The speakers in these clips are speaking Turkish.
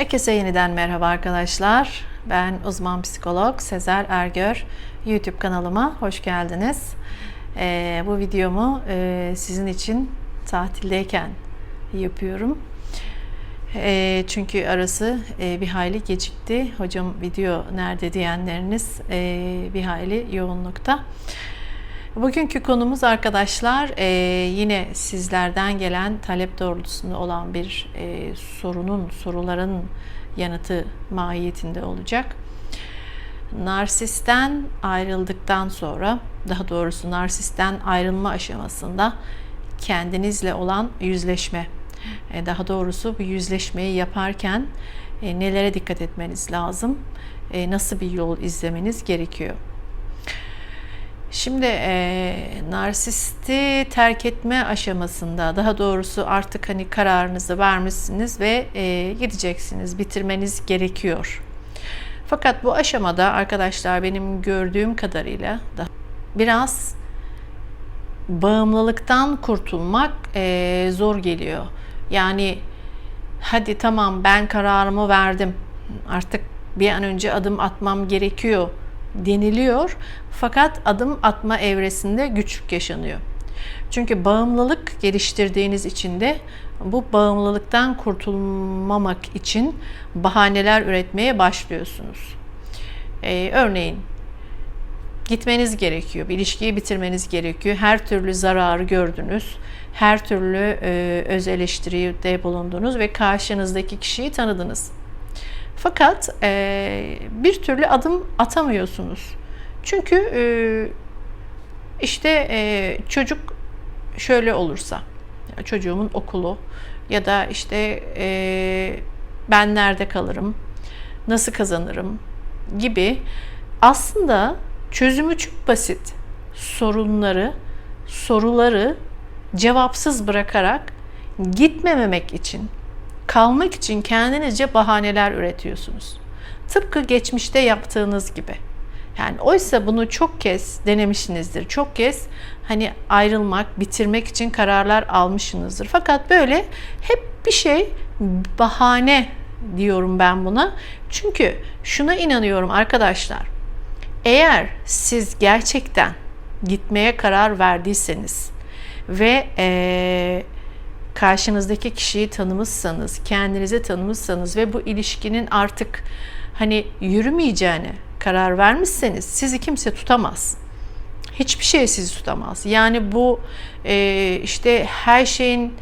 Herkese yeniden merhaba arkadaşlar. Ben uzman psikolog Sezer Ergör. YouTube kanalıma hoş geldiniz. Ee, bu videomu e, sizin için tatildeyken yapıyorum. E, çünkü arası e, bir hayli gecikti. Hocam video nerede diyenleriniz e, bir hayli yoğunlukta. Bugünkü konumuz arkadaşlar e, yine sizlerden gelen talep doğrultusunda olan bir e, sorunun, soruların yanıtı mahiyetinde olacak. Narsisten ayrıldıktan sonra, daha doğrusu narsisten ayrılma aşamasında kendinizle olan yüzleşme, e, daha doğrusu bu yüzleşmeyi yaparken e, nelere dikkat etmeniz lazım, e, nasıl bir yol izlemeniz gerekiyor. Şimdi e, narsisti terk etme aşamasında daha doğrusu artık hani kararınızı vermişsiniz ve e, gideceksiniz, bitirmeniz gerekiyor. Fakat bu aşamada arkadaşlar benim gördüğüm kadarıyla da biraz bağımlılıktan kurtulmak e, zor geliyor. Yani hadi tamam ben kararımı verdim artık bir an önce adım atmam gerekiyor deniliyor. Fakat adım atma evresinde güçlük yaşanıyor. Çünkü bağımlılık geliştirdiğiniz için de bu bağımlılıktan kurtulmamak için bahaneler üretmeye başlıyorsunuz. Ee, örneğin gitmeniz gerekiyor, bir ilişkiyi bitirmeniz gerekiyor. Her türlü zararı gördünüz, her türlü e, öz eleştiride bulundunuz ve karşınızdaki kişiyi tanıdınız. Fakat e, bir türlü adım atamıyorsunuz. Çünkü e, işte e, çocuk şöyle olursa, çocuğumun okulu ya da işte e, ben nerede kalırım, nasıl kazanırım gibi aslında çözümü çok basit sorunları, soruları cevapsız bırakarak gitmememek için kalmak için kendinizce bahaneler üretiyorsunuz. Tıpkı geçmişte yaptığınız gibi. Yani oysa bunu çok kez denemişsinizdir. Çok kez hani ayrılmak, bitirmek için kararlar almışsınızdır. Fakat böyle hep bir şey bahane diyorum ben buna. Çünkü şuna inanıyorum arkadaşlar. Eğer siz gerçekten gitmeye karar verdiyseniz ve eee karşınızdaki kişiyi tanımışsanız, kendinizi tanımışsanız ve bu ilişkinin artık hani yürümeyeceğine karar vermişseniz sizi kimse tutamaz. Hiçbir şey sizi tutamaz. Yani bu e, işte her şeyin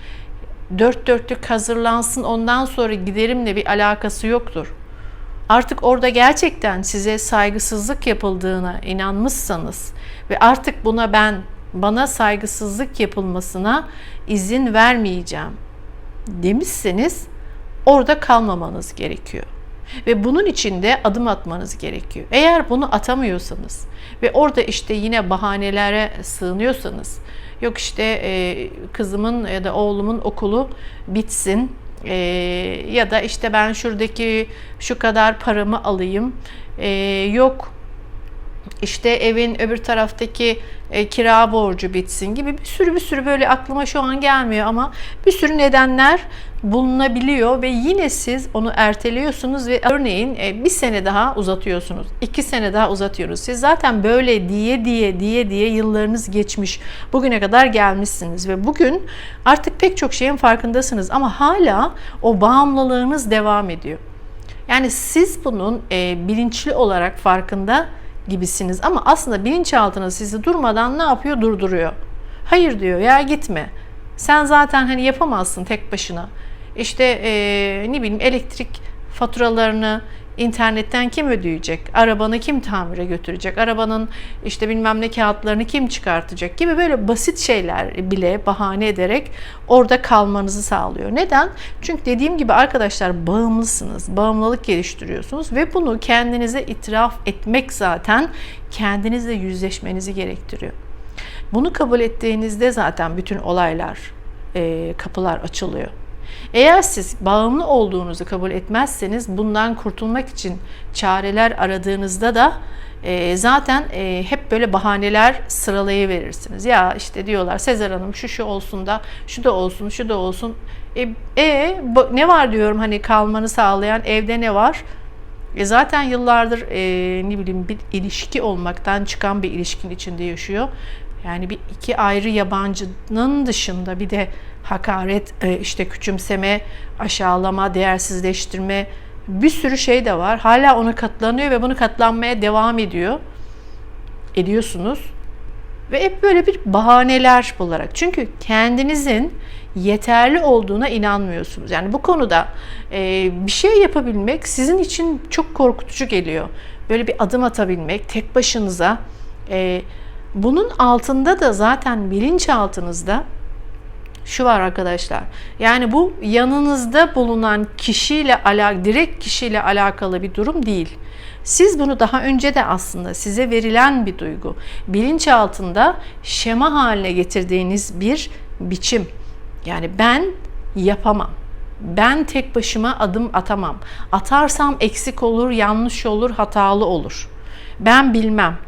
dört dörtlük hazırlansın ondan sonra giderimle bir alakası yoktur. Artık orada gerçekten size saygısızlık yapıldığına inanmışsanız ve artık buna ben bana saygısızlık yapılmasına izin vermeyeceğim demişseniz orada kalmamanız gerekiyor. Ve bunun için de adım atmanız gerekiyor. Eğer bunu atamıyorsanız ve orada işte yine bahanelere sığınıyorsanız yok işte e, kızımın ya da oğlumun okulu bitsin e, ya da işte ben şuradaki şu kadar paramı alayım e, yok işte evin öbür taraftaki e, kira borcu bitsin gibi bir sürü bir sürü böyle aklıma şu an gelmiyor ama bir sürü nedenler bulunabiliyor ve yine siz onu erteliyorsunuz ve örneğin e, bir sene daha uzatıyorsunuz, iki sene daha uzatıyoruz. Siz zaten böyle diye diye diye diye yıllarınız geçmiş, bugüne kadar gelmişsiniz ve bugün artık pek çok şeyin farkındasınız ama hala o bağımlılığınız devam ediyor. Yani siz bunun e, bilinçli olarak farkında gibisiniz ama aslında bilinçaltınız sizi durmadan ne yapıyor? Durduruyor. Hayır diyor ya gitme. Sen zaten hani yapamazsın tek başına. İşte ee, ne bileyim elektrik faturalarını internetten kim ödeyecek? Arabanı kim tamire götürecek? Arabanın işte bilmem ne kağıtlarını kim çıkartacak gibi böyle basit şeyler bile bahane ederek orada kalmanızı sağlıyor. Neden? Çünkü dediğim gibi arkadaşlar bağımlısınız. Bağımlılık geliştiriyorsunuz ve bunu kendinize itiraf etmek zaten kendinizle yüzleşmenizi gerektiriyor. Bunu kabul ettiğinizde zaten bütün olaylar, kapılar açılıyor. Eğer siz bağımlı olduğunuzu kabul etmezseniz bundan kurtulmak için çareler aradığınızda da e, zaten e, hep böyle bahaneler sıralayıverirsiniz. Ya işte diyorlar Sezer Hanım şu şu olsun da şu da olsun şu da olsun. E, e ne var diyorum hani kalmanı sağlayan evde ne var? E zaten yıllardır e, ne bileyim bir ilişki olmaktan çıkan bir ilişkin içinde yaşıyor. Yani bir iki ayrı yabancının dışında bir de hakaret, e, işte küçümseme, aşağılama, değersizleştirme bir sürü şey de var. Hala ona katlanıyor ve bunu katlanmaya devam ediyor. Ediyorsunuz. Ve hep böyle bir bahaneler bularak. Çünkü kendinizin yeterli olduğuna inanmıyorsunuz. Yani bu konuda e, bir şey yapabilmek sizin için çok korkutucu geliyor. Böyle bir adım atabilmek tek başınıza. E, bunun altında da zaten bilinçaltınızda şu var arkadaşlar. Yani bu yanınızda bulunan kişiyle ala direkt kişiyle alakalı bir durum değil. Siz bunu daha önce de aslında size verilen bir duygu. Bilinçaltında şema haline getirdiğiniz bir biçim. Yani ben yapamam. Ben tek başıma adım atamam. Atarsam eksik olur, yanlış olur, hatalı olur. Ben bilmem.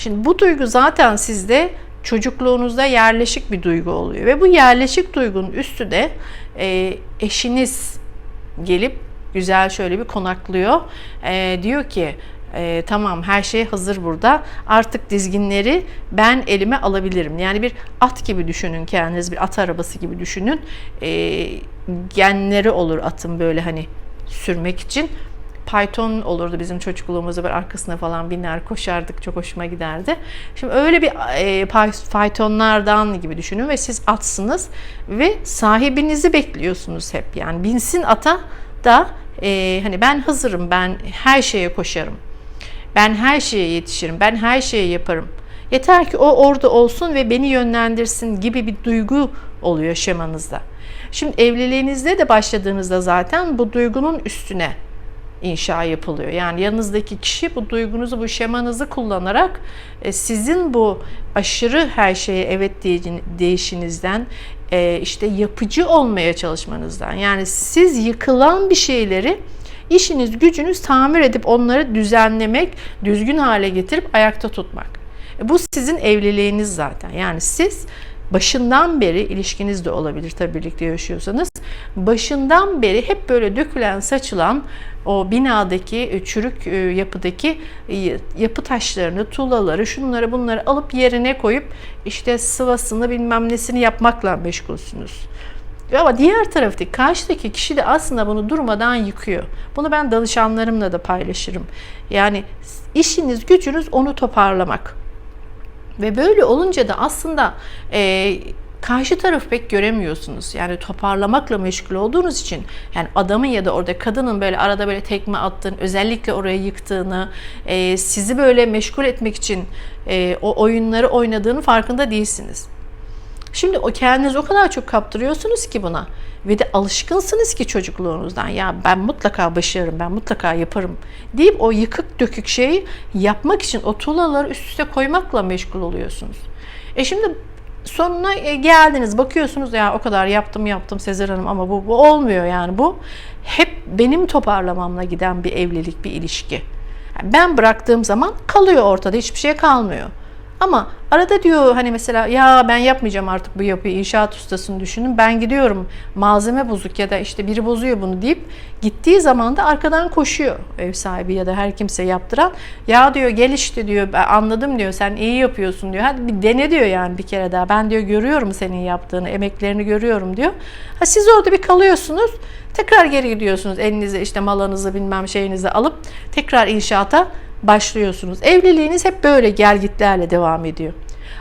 Şimdi bu duygu zaten sizde çocukluğunuzda yerleşik bir duygu oluyor ve bu yerleşik duygunun üstü de e, eşiniz gelip güzel şöyle bir konaklıyor. E, diyor ki e, tamam her şey hazır burada. Artık dizginleri ben elime alabilirim. Yani bir at gibi düşünün kendiniz, bir at arabası gibi düşünün. E, genleri olur atın böyle hani sürmek için. Python olurdu bizim çocukluğumuzda böyle arkasına falan biner koşardık çok hoşuma giderdi. Şimdi öyle bir e, faytonlardan gibi düşünün ve siz atsınız ve sahibinizi bekliyorsunuz hep yani binsin ata da e, hani ben hazırım ben her şeye koşarım. Ben her şeye yetişirim. Ben her şeyi yaparım. Yeter ki o orada olsun ve beni yönlendirsin gibi bir duygu oluyor şemanızda. Şimdi evliliğinizde de başladığınızda zaten bu duygunun üstüne inşa yapılıyor. Yani yanınızdaki kişi bu duygunuzu, bu şemanızı kullanarak e, sizin bu aşırı her şeye evet deyişinizden, e, işte yapıcı olmaya çalışmanızdan, yani siz yıkılan bir şeyleri işiniz, gücünüz tamir edip onları düzenlemek, düzgün hale getirip ayakta tutmak. E, bu sizin evliliğiniz zaten. Yani siz başından beri ilişkiniz de olabilir tabii birlikte yaşıyorsanız. Başından beri hep böyle dökülen, saçılan o binadaki çürük yapıdaki yapı taşlarını, tuğlaları, şunları bunları alıp yerine koyup işte sıvasını bilmem nesini yapmakla meşgulsünüz. Ama diğer taraftaki karşıdaki kişi de aslında bunu durmadan yıkıyor. Bunu ben danışanlarımla da paylaşırım. Yani işiniz, gücünüz onu toparlamak. Ve böyle olunca da aslında e, karşı tarafı pek göremiyorsunuz. Yani toparlamakla meşgul olduğunuz için yani adamın ya da orada kadının böyle arada böyle tekme attığını, özellikle oraya yıktığını, e, sizi böyle meşgul etmek için e, o oyunları oynadığını farkında değilsiniz. Şimdi o kendiniz o kadar çok kaptırıyorsunuz ki buna ve de alışkınsınız ki çocukluğunuzdan ya ben mutlaka başarırım, ben mutlaka yaparım deyip o yıkık dökük şeyi yapmak için o tuğlaları üst üste koymakla meşgul oluyorsunuz. E şimdi sonuna e, geldiniz bakıyorsunuz ya o kadar yaptım yaptım Sezer Hanım ama bu, bu olmuyor yani bu hep benim toparlamamla giden bir evlilik bir ilişki. Ben bıraktığım zaman kalıyor ortada hiçbir şey kalmıyor. Ama arada diyor hani mesela ya ben yapmayacağım artık bu yapıyı inşaat ustasını düşünün ben gidiyorum malzeme bozuk ya da işte biri bozuyor bunu deyip gittiği zaman da arkadan koşuyor ev sahibi ya da her kimse yaptıran ya diyor gel işte diyor ben anladım diyor sen iyi yapıyorsun diyor hadi bir dene diyor yani bir kere daha ben diyor görüyorum senin yaptığını emeklerini görüyorum diyor. Ha siz orada bir kalıyorsunuz tekrar geri gidiyorsunuz elinize işte malınızı bilmem şeyinizi alıp tekrar inşaata başlıyorsunuz. Evliliğiniz hep böyle gelgitlerle devam ediyor.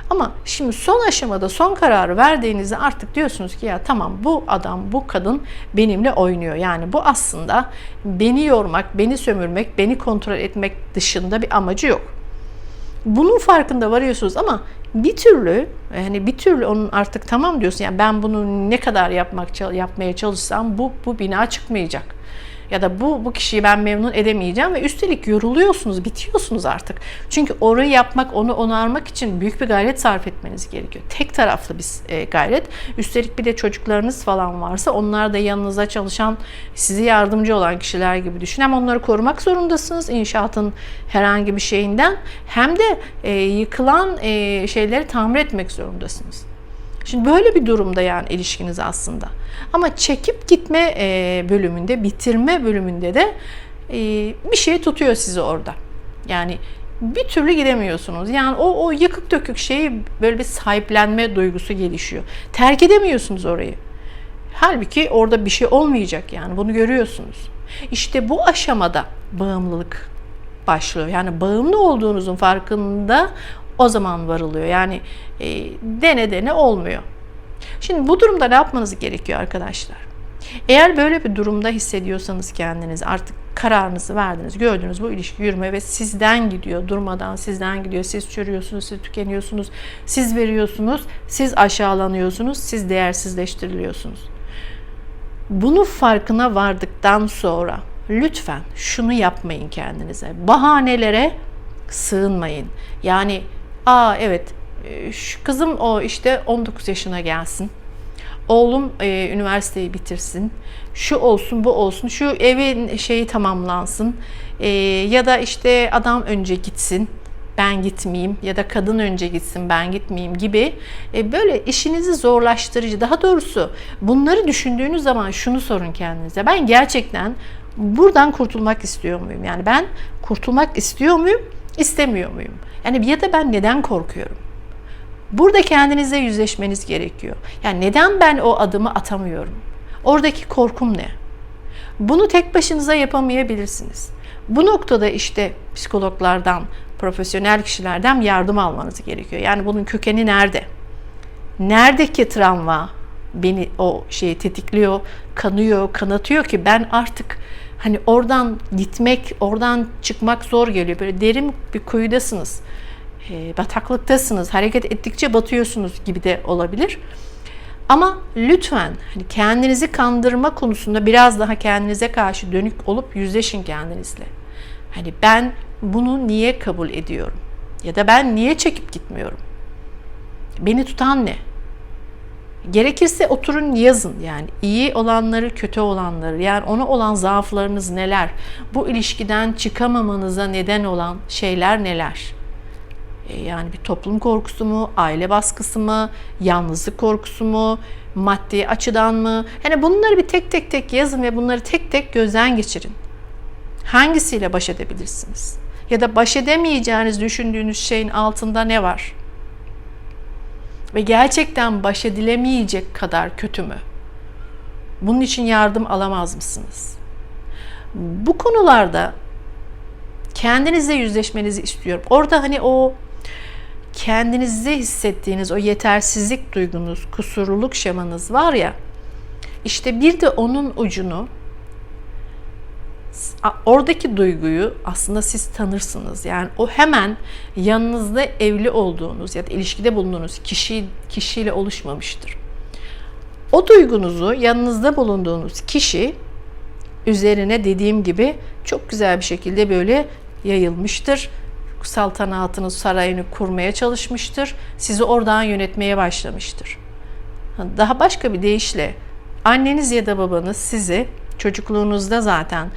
Ama şimdi son aşamada son kararı verdiğinizde artık diyorsunuz ki ya tamam bu adam, bu kadın benimle oynuyor. Yani bu aslında beni yormak, beni sömürmek, beni kontrol etmek dışında bir amacı yok. Bunun farkında varıyorsunuz ama bir türlü yani bir türlü onun artık tamam diyorsun yani ben bunu ne kadar yapmak yapmaya çalışsam bu bu bina çıkmayacak. Ya da bu bu kişiyi ben memnun edemeyeceğim ve üstelik yoruluyorsunuz, bitiyorsunuz artık. Çünkü orayı yapmak, onu onarmak için büyük bir gayret sarf etmeniz gerekiyor. Tek taraflı bir e, gayret. Üstelik bir de çocuklarınız falan varsa onlar da yanınıza çalışan, size yardımcı olan kişiler gibi düşün. Hem onları korumak zorundasınız inşaatın herhangi bir şeyinden hem de e, yıkılan e, şeyleri tamir etmek zorundasınız. Şimdi böyle bir durumda yani ilişkiniz aslında. Ama çekip gitme e, bölümünde, bitirme bölümünde de e, bir şey tutuyor sizi orada. Yani bir türlü gidemiyorsunuz. Yani o, o yıkık dökük şeyi böyle bir sahiplenme duygusu gelişiyor. Terk edemiyorsunuz orayı. Halbuki orada bir şey olmayacak yani bunu görüyorsunuz. İşte bu aşamada bağımlılık başlıyor. Yani bağımlı olduğunuzun farkında o zaman varılıyor. Yani e, dene dene olmuyor. Şimdi bu durumda ne yapmanız gerekiyor arkadaşlar? Eğer böyle bir durumda hissediyorsanız kendiniz artık kararınızı verdiniz, gördünüz bu ilişki yürüme ve sizden gidiyor, durmadan sizden gidiyor. Siz çürüyorsunuz, siz tükeniyorsunuz, siz veriyorsunuz, siz aşağılanıyorsunuz, siz değersizleştiriliyorsunuz. Bunu farkına vardıktan sonra lütfen şunu yapmayın kendinize. Bahanelere sığınmayın. Yani aa evet şu kızım o işte 19 yaşına gelsin. Oğlum e, üniversiteyi bitirsin. Şu olsun, bu olsun. Şu evin şeyi tamamlansın. E, ya da işte adam önce gitsin ben gitmeyeyim ya da kadın önce gitsin ben gitmeyeyim gibi e, böyle işinizi zorlaştırıcı daha doğrusu bunları düşündüğünüz zaman şunu sorun kendinize ben gerçekten buradan kurtulmak istiyor muyum yani ben kurtulmak istiyor muyum istemiyor muyum yani ya da ben neden korkuyorum? Burada kendinize yüzleşmeniz gerekiyor. Yani neden ben o adımı atamıyorum? Oradaki korkum ne? Bunu tek başınıza yapamayabilirsiniz. Bu noktada işte psikologlardan, profesyonel kişilerden yardım almanız gerekiyor. Yani bunun kökeni nerede? Neredeki travma beni o şeyi tetikliyor, kanıyor, kanatıyor ki ben artık hani oradan gitmek, oradan çıkmak zor geliyor. Böyle derin bir kuyudasınız. E, bataklıktasınız. Hareket ettikçe batıyorsunuz gibi de olabilir. Ama lütfen hani kendinizi kandırma konusunda biraz daha kendinize karşı dönük olup yüzleşin kendinizle. Hani ben bunu niye kabul ediyorum? Ya da ben niye çekip gitmiyorum? Beni tutan ne? Gerekirse oturun yazın yani iyi olanları, kötü olanları yani ona olan zaaflarınız neler? Bu ilişkiden çıkamamanıza neden olan şeyler neler? E, yani bir toplum korkusu mu, aile baskısı mı, yalnızlık korkusu mu, maddi açıdan mı? Yani bunları bir tek tek tek yazın ve bunları tek tek gözden geçirin. Hangisiyle baş edebilirsiniz? Ya da baş edemeyeceğiniz düşündüğünüz şeyin altında ne var? Ve gerçekten baş edilemeyecek kadar kötü mü? Bunun için yardım alamaz mısınız? Bu konularda kendinizle yüzleşmenizi istiyorum. Orada hani o kendinizde hissettiğiniz o yetersizlik duygunuz, kusurluluk şemanız var ya, işte bir de onun ucunu oradaki duyguyu aslında siz tanırsınız. Yani o hemen yanınızda evli olduğunuz ya da ilişkide bulunduğunuz kişi kişiyle oluşmamıştır. O duygunuzu yanınızda bulunduğunuz kişi üzerine dediğim gibi çok güzel bir şekilde böyle yayılmıştır. Saltanatını, sarayını kurmaya çalışmıştır. Sizi oradan yönetmeye başlamıştır. Daha başka bir deyişle anneniz ya da babanız sizi çocukluğunuzda zaten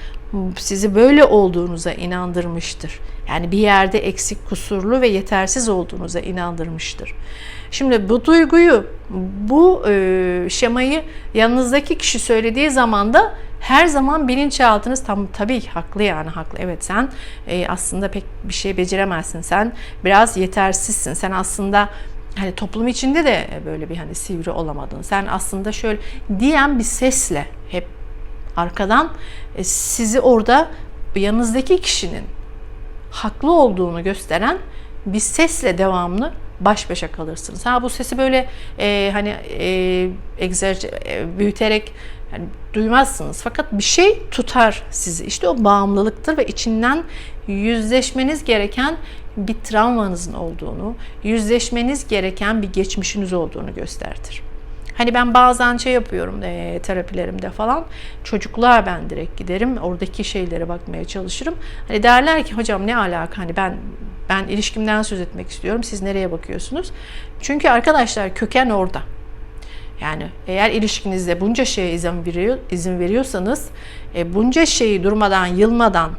sizi böyle olduğunuza inandırmıştır. Yani bir yerde eksik, kusurlu ve yetersiz olduğunuza inandırmıştır. Şimdi bu duyguyu, bu e, şemayı yanınızdaki kişi söylediği zaman da her zaman bilinçaltınız tam tabii haklı yani haklı. Evet sen e, aslında pek bir şey beceremezsin. Sen biraz yetersizsin. Sen aslında hani toplum içinde de böyle bir hani sivri olamadın. Sen aslında şöyle diyen bir sesle hep arkadan e, sizi orada yanınızdaki kişinin haklı olduğunu gösteren bir sesle devamlı baş başa kalırsınız. Ha bu sesi böyle e, hani e, egzerci, e, büyüterek yani duymazsınız. Fakat bir şey tutar sizi. İşte o bağımlılıktır ve içinden yüzleşmeniz gereken bir travmanızın olduğunu, yüzleşmeniz gereken bir geçmişiniz olduğunu gösterir. Hani ben bazen şey yapıyorum e, terapilerimde falan. Çocukluğa ben direkt giderim. Oradaki şeylere bakmaya çalışırım. Hani derler ki hocam ne alaka hani ben ben ilişkimden söz etmek istiyorum. Siz nereye bakıyorsunuz? Çünkü arkadaşlar köken orada. Yani eğer ilişkinizde bunca şeye izin veriyor, izin veriyorsanız, e, bunca şeyi durmadan, yılmadan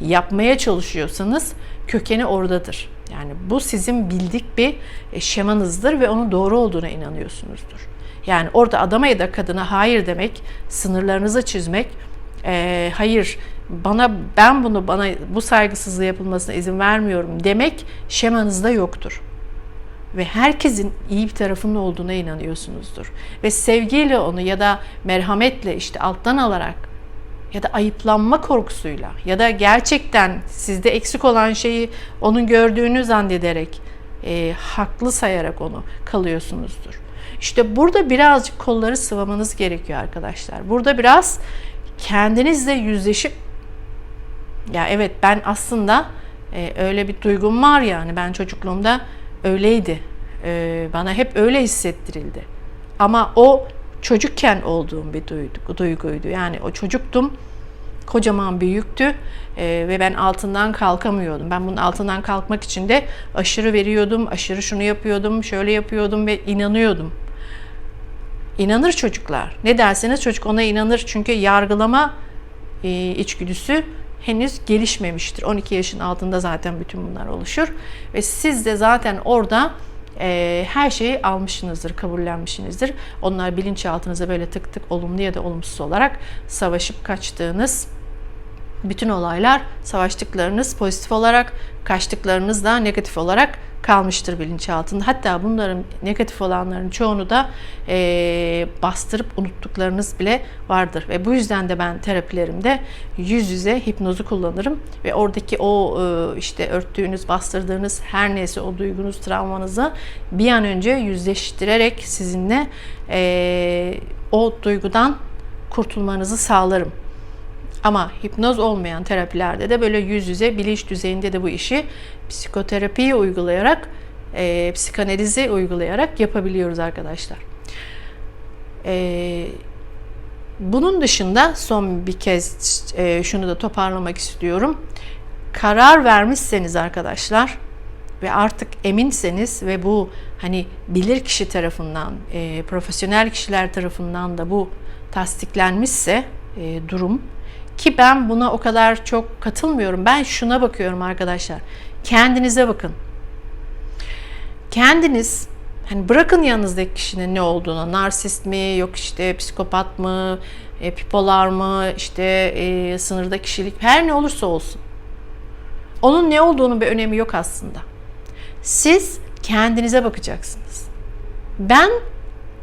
yapmaya çalışıyorsanız kökeni oradadır. Yani bu sizin bildik bir e, şemanızdır ve onun doğru olduğuna inanıyorsunuzdur. Yani orada adama ya da kadına hayır demek, sınırlarınızı çizmek, e, hayır bana ben bunu bana bu saygısızlığı yapılmasına izin vermiyorum demek şemanızda yoktur ve herkesin iyi bir tarafının olduğuna inanıyorsunuzdur. Ve sevgiyle onu ya da merhametle işte alttan alarak ya da ayıplanma korkusuyla ya da gerçekten sizde eksik olan şeyi onun gördüğünü zannederek e, haklı sayarak onu kalıyorsunuzdur. İşte burada birazcık kolları sıvamanız gerekiyor arkadaşlar. Burada biraz kendinizle yüzleşip ya evet ben aslında e, öyle bir duygum var yani ben çocukluğumda öyleydi. Ee, bana hep öyle hissettirildi. Ama o çocukken olduğum bir duygu, duyguydu. Yani o çocuktum, kocaman büyüktü ee, ve ben altından kalkamıyordum. Ben bunun altından kalkmak için de aşırı veriyordum, aşırı şunu yapıyordum, şöyle yapıyordum ve inanıyordum. İnanır çocuklar. Ne derseniz çocuk ona inanır çünkü yargılama e, içgüdüsü henüz gelişmemiştir. 12 yaşın altında zaten bütün bunlar oluşur. Ve siz de zaten orada e, her şeyi almışsınızdır, kabullenmişsinizdir. Onlar bilinçaltınıza böyle tık tık olumlu ya da olumsuz olarak savaşıp kaçtığınız bütün olaylar savaştıklarınız pozitif olarak, kaçtıklarınız da negatif olarak kalmıştır bilinçaltında. Hatta bunların negatif olanların çoğunu da e, bastırıp unuttuklarınız bile vardır. Ve bu yüzden de ben terapilerimde yüz yüze hipnozu kullanırım. Ve oradaki o e, işte örttüğünüz, bastırdığınız her neyse o duygunuz, travmanızı bir an önce yüzleştirerek sizinle e, o duygudan kurtulmanızı sağlarım. Ama hipnoz olmayan terapilerde de böyle yüz yüze bilinç düzeyinde de bu işi psikoterapiyi uygulayarak, e, psikanalizi uygulayarak yapabiliyoruz arkadaşlar. E, bunun dışında son bir kez e, şunu da toparlamak istiyorum. Karar vermişseniz arkadaşlar ve artık eminseniz ve bu hani bilir kişi tarafından, e, profesyonel kişiler tarafından da bu tasdiklenmişse e, durum ki ben buna o kadar çok katılmıyorum. Ben şuna bakıyorum arkadaşlar. Kendinize bakın. Kendiniz hani bırakın yanınızdaki kişinin ne olduğunu, narsist mi, yok işte psikopat mı, e, bipolar mı, işte e, sınırda kişilik, her ne olursa olsun. Onun ne olduğunun bir önemi yok aslında. Siz kendinize bakacaksınız. Ben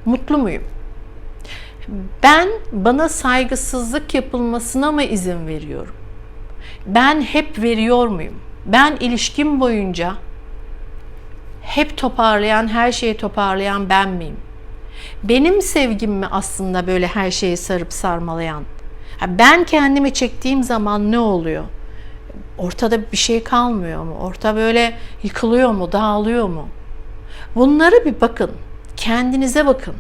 mutlu muyum? Ben bana saygısızlık yapılmasına mı izin veriyorum? Ben hep veriyor muyum? Ben ilişkim boyunca hep toparlayan, her şeyi toparlayan ben miyim? Benim sevgim mi aslında böyle her şeyi sarıp sarmalayan? Ben kendimi çektiğim zaman ne oluyor? Ortada bir şey kalmıyor mu? Orta böyle yıkılıyor mu, dağılıyor mu? Bunları bir bakın. Kendinize bakın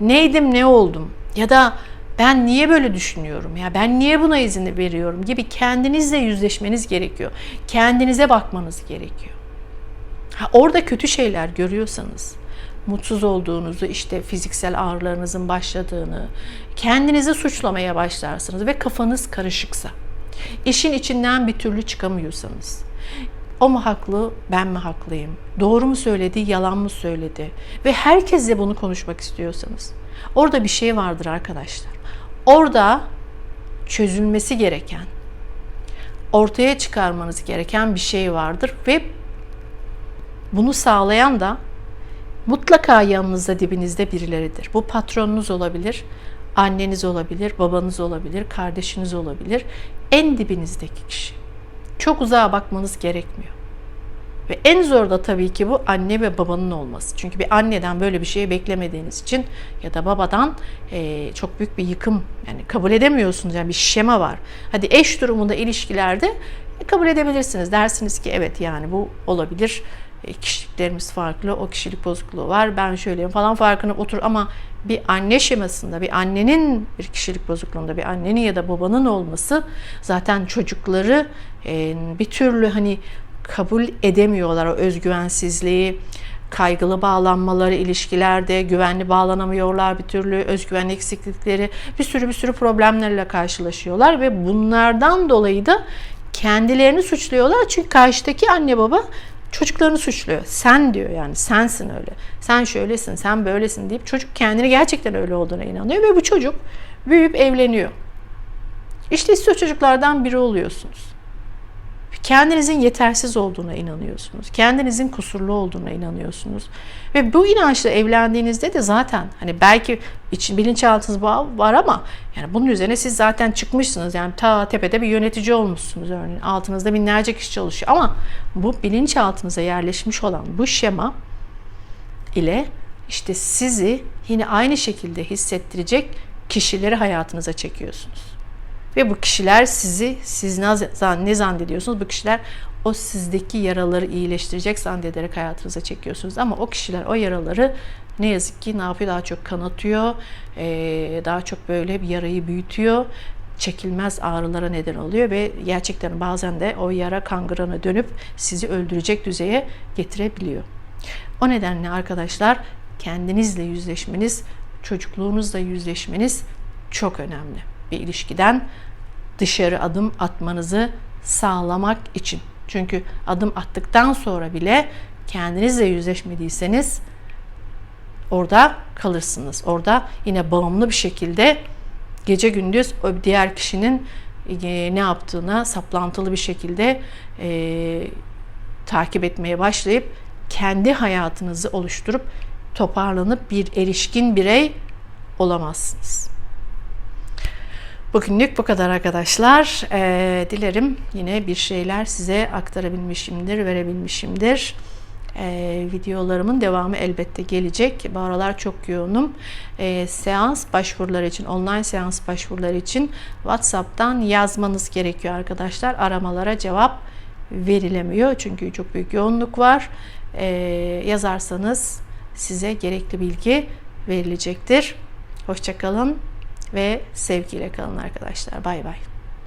neydim ne oldum ya da ben niye böyle düşünüyorum ya ben niye buna izin veriyorum gibi kendinizle yüzleşmeniz gerekiyor. Kendinize bakmanız gerekiyor. Ha, orada kötü şeyler görüyorsanız, mutsuz olduğunuzu, işte fiziksel ağrılarınızın başladığını, kendinizi suçlamaya başlarsınız ve kafanız karışıksa, işin içinden bir türlü çıkamıyorsanız, o mu haklı, ben mi haklıyım? Doğru mu söyledi, yalan mı söyledi? Ve herkesle bunu konuşmak istiyorsanız. Orada bir şey vardır arkadaşlar. Orada çözülmesi gereken, ortaya çıkarmanız gereken bir şey vardır ve bunu sağlayan da mutlaka yanınızda dibinizde birileridir. Bu patronunuz olabilir, anneniz olabilir, babanız olabilir, kardeşiniz olabilir. En dibinizdeki kişi. Çok uzağa bakmanız gerekmiyor. Ve en zor da tabii ki bu anne ve babanın olması. Çünkü bir anneden böyle bir şey beklemediğiniz için ya da babadan e, çok büyük bir yıkım yani kabul edemiyorsunuz. Yani bir şema var. Hadi eş durumunda ilişkilerde e, kabul edebilirsiniz. Dersiniz ki evet yani bu olabilir. E, kişiliklerimiz farklı, o kişilik bozukluğu var, ben şöyleyim falan farkına otur ama bir anne şemasında, bir annenin bir kişilik bozukluğunda, bir annenin ya da babanın olması zaten çocukları e, bir türlü hani kabul edemiyorlar o özgüvensizliği, kaygılı bağlanmaları ilişkilerde, güvenli bağlanamıyorlar bir türlü, özgüven eksiklikleri, bir sürü bir sürü problemlerle karşılaşıyorlar ve bunlardan dolayı da kendilerini suçluyorlar. Çünkü karşıdaki anne baba çocuklarını suçluyor. Sen diyor yani sensin öyle. Sen şöylesin, sen böylesin deyip çocuk kendini gerçekten öyle olduğuna inanıyor ve bu çocuk büyüyüp evleniyor. İşte siz çocuklardan biri oluyorsunuz. Kendinizin yetersiz olduğuna inanıyorsunuz. Kendinizin kusurlu olduğuna inanıyorsunuz. Ve bu inançla evlendiğinizde de zaten hani belki için bilinçaltınız var ama yani bunun üzerine siz zaten çıkmışsınız. Yani ta tepede bir yönetici olmuşsunuz örneğin. Altınızda binlerce kişi çalışıyor ama bu bilinçaltınıza yerleşmiş olan bu şema ile işte sizi yine aynı şekilde hissettirecek kişileri hayatınıza çekiyorsunuz. Ve bu kişiler sizi, siz ne zannediyorsunuz? Bu kişiler o sizdeki yaraları iyileştirecek zannederek hayatınıza çekiyorsunuz. Ama o kişiler o yaraları ne yazık ki ne yapıyor? Daha çok kanatıyor, daha çok böyle bir yarayı büyütüyor çekilmez ağrılara neden oluyor ve gerçekten bazen de o yara kangırana dönüp sizi öldürecek düzeye getirebiliyor. O nedenle arkadaşlar kendinizle yüzleşmeniz, çocukluğunuzla yüzleşmeniz çok önemli. Bir ilişkiden dışarı adım atmanızı sağlamak için. Çünkü adım attıktan sonra bile kendinizle yüzleşmediyseniz orada kalırsınız. Orada yine bağımlı bir şekilde gece gündüz diğer kişinin e, ne yaptığına saplantılı bir şekilde e, takip etmeye başlayıp kendi hayatınızı oluşturup toparlanıp bir erişkin birey olamazsınız. Bugünlük bu kadar arkadaşlar. Ee, dilerim yine bir şeyler size aktarabilmişimdir, verebilmişimdir. Ee, videolarımın devamı elbette gelecek. Bu aralar çok yoğunum. Ee, seans başvuruları için, online seans başvuruları için WhatsApp'tan yazmanız gerekiyor arkadaşlar. Aramalara cevap verilemiyor çünkü çok büyük yoğunluk var. Ee, yazarsanız size gerekli bilgi verilecektir. Hoşçakalın ve sevgiyle kalın arkadaşlar. Bay bay.